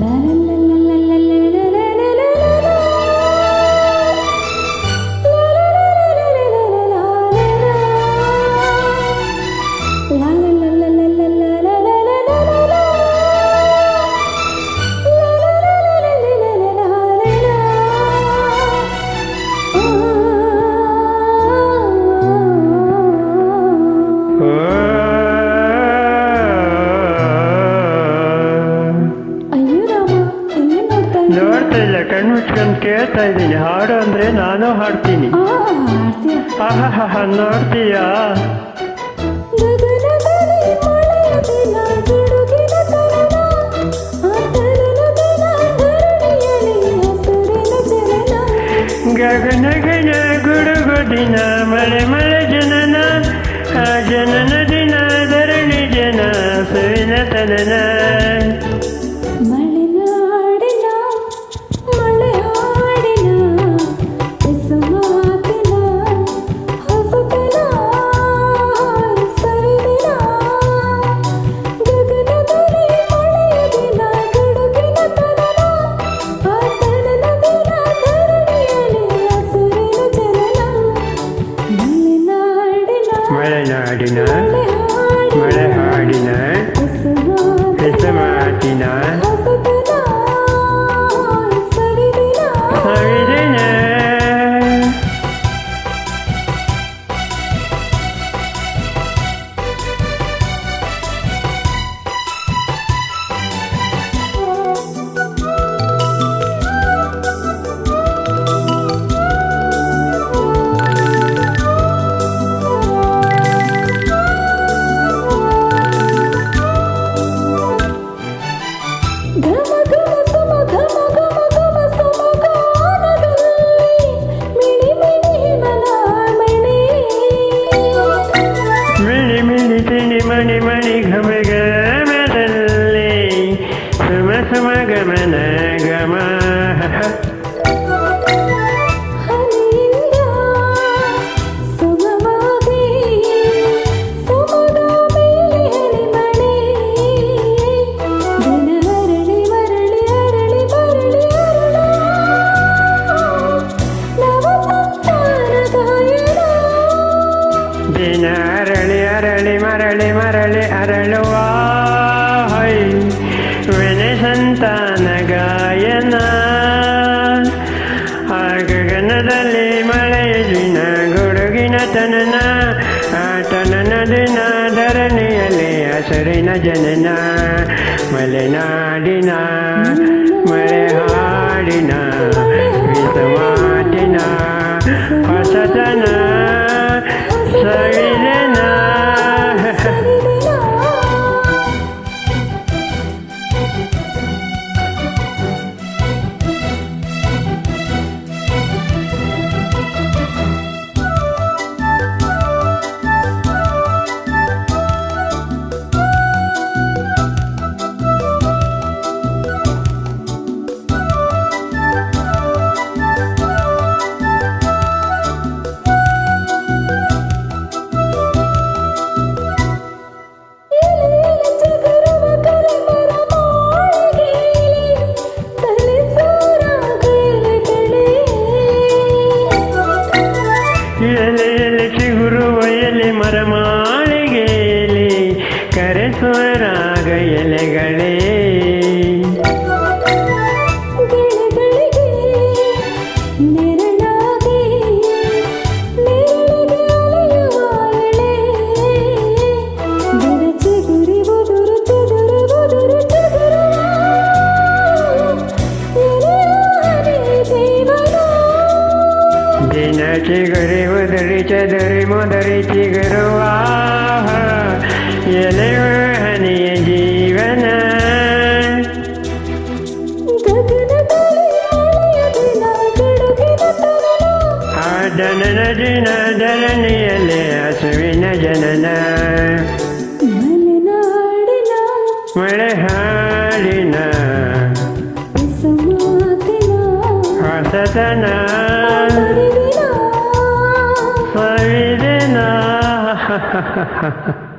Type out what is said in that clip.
la la la. Dance ಕೇಳ್ತಾ ಇದ್ದೀನಿ? ಹಾಡು ಅಂದ್ರೆ ನಾನು ಹಾಡ್ತೀನಿ. ಆಹಾ ನೋಡ್ತೀಯಾ? ಗಗನ ಗಣ ಗುಡುಗು ದಿನ ಮಳೆ ಮಳೆ ಜನನ ಜನನ ದಿನ ಧರಣಿ ಜನ ಸುವಿನ ತನನ. Serena Janana Malena Dina ಎಲೆಯಲ್ಲಿ ಚಿಗುರುವ ಎಲೆ ಮರಮಾಳಿಗೆಯಲ್ಲಿ ಕರೆಸುವ ರಾಗ ಎಲೆಗಳೇ. जिण्याची घरी उदळीच्या दरी मोदरीची गुरुवाह येले हनिय जीवन जनन जिन जननियले ಹಸುವಿನ ಜನನ ಮಳೆ ಹಾಡಿನ ಹೊಸತನ ha ha ha